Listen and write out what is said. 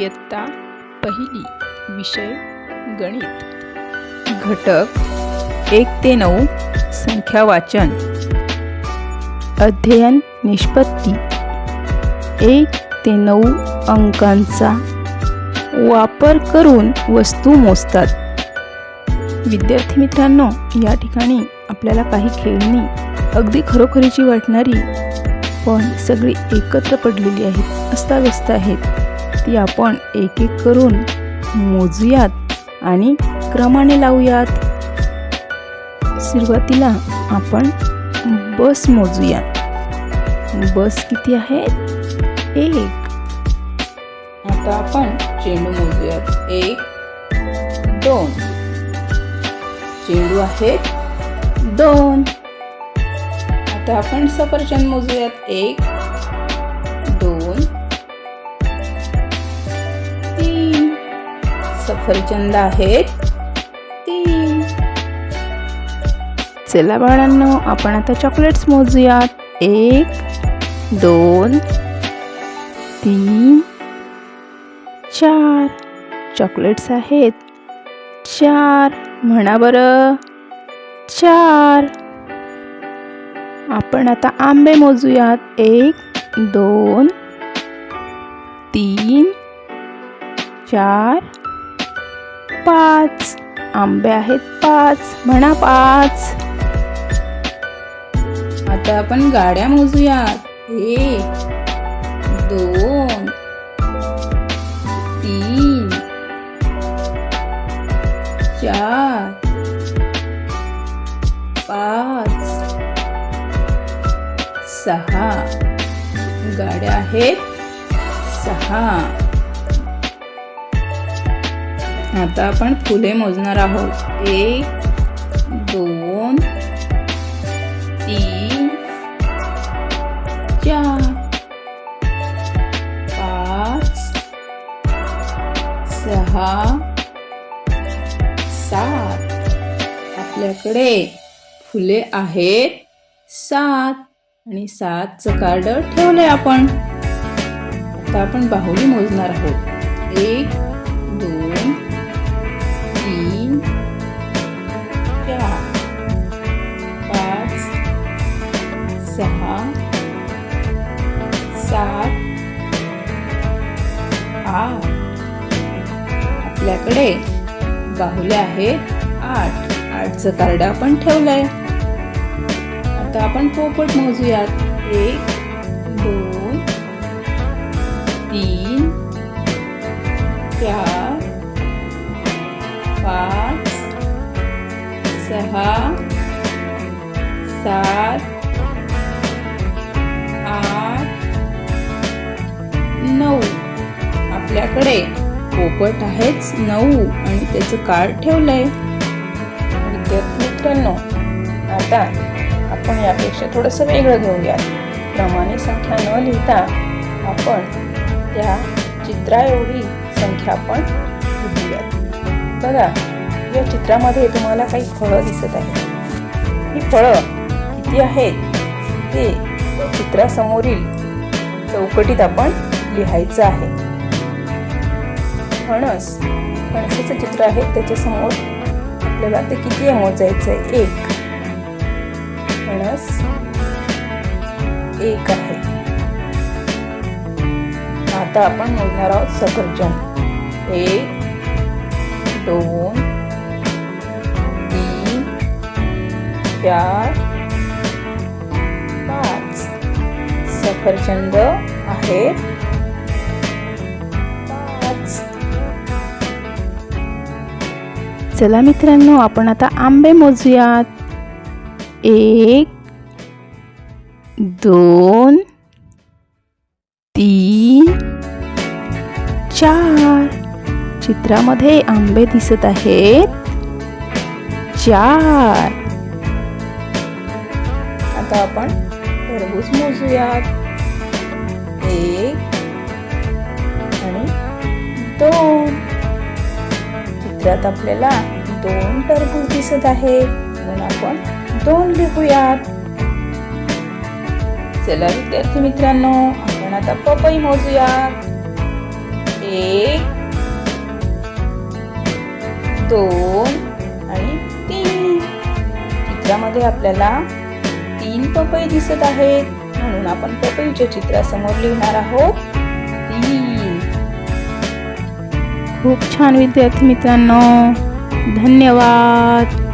इयत्ता पहिली विषय गणित. घटक एक ते नऊ संख्या वाचन. अध्ययन निष्पत्ती. एक ते नऊ अंकांचा वापर करून वस्तू मोजतात. विद्यार्थी मित्रांनो या ठिकाणी आपल्याला काही खेळणी अगदी खरोखरीची वाटणारी पण सगळी एकत्र पडलेली आहेत अस्ताव्यस्त आहेत. ती आपण एक एक करून मोजूयात आणि क्रमाने लावूयात. सुरुवातीला आपण बस मोजूया. बस किती आहे? एक. आता आपण चेंडू मोजूयात. एक दोन. चेंडू आहेत दोन. आता आपण सफरचंद मोजूयात. एक सफरचंद आहेत. तीन. चला बाळांनो आपण आता चॉकलेट्स मोजूयात. एक दोन तीन चार. चॉकलेट्स आहेत. चार. म्हणा बरं. चार. आपण आता आंबे मोजूयात. एक दोन तीन चार. पाच. आंबे आहेत पाच. म्हणा पाच. आता आपण गाड्या मोजूयात. एक दोन तीन चार पाच सहा. गाड्या आहेत सहा. आता आपण फुले मोजणार आहोत. एक दोन तीन चार पाच सहा सात. आपल्याकडे फुले आहेत सात. आणि सातचं कार्ड ठेवलंय आपण. आता आपण बाहुली मोजणार आहोत. एक दोन आपल्याकडे बाहुल्या आहेत आठ. आठचं कार्ड आपण ठेवलंय. आता आपण पोपट मोजूयात. एक दोन तीन चार पाच सहा सात आठ नऊ. आपल्याकडे पोपट आहेच नऊ आणि त्याचं कार्ड ठेवलंय. विद्यार्थी मित्रांनो आता आपण यापेक्षा थोडंसं वेगळं घेऊया प्रमाणे संख्या न लिहिता आपण त्या चित्रा एवढी संख्या आपण लिहूयात. बघा या चित्रामध्ये तुम्हाला काही फळं दिसत आहेत. ही फळं किती आहेत ते चित्रासमोरील चौकटीत आपण लिहायचं आहे. फणस. फणसाचं चित्र आहे त्याच्यासमोर आपल्याला ते किती मोजायचं आहे एक. फणस एक आहे. आता आपण मोजणार आहोत सफरचंद. एक दोन तीन चार पाच. सफरचंद आहेत चला मित्रांनो आपण आता आंबे मोजूयात. एक दोन तीन चार. चित्रामध्ये आंबे दिसत आहेत. चार. आता आपण टरबूज मोजूयात. एक आणि दोन. चित्रात आपल्याला दोन टरबूज दिसत आहेत. म्हणून आपण दोन लिहूयात चला विद्यार्थी मित्रांनो आपण आता पपई मोजूयात. एक दोन आणि तीन. चित्रामध्ये आपल्याला तीन पपई दिसत आहेत. म्हणून आपण पपईच्या चित्रासमोर लिहिणार आहोत तीन. खूप छान विद्यार्थी मित्रांनो. धन्यवाद.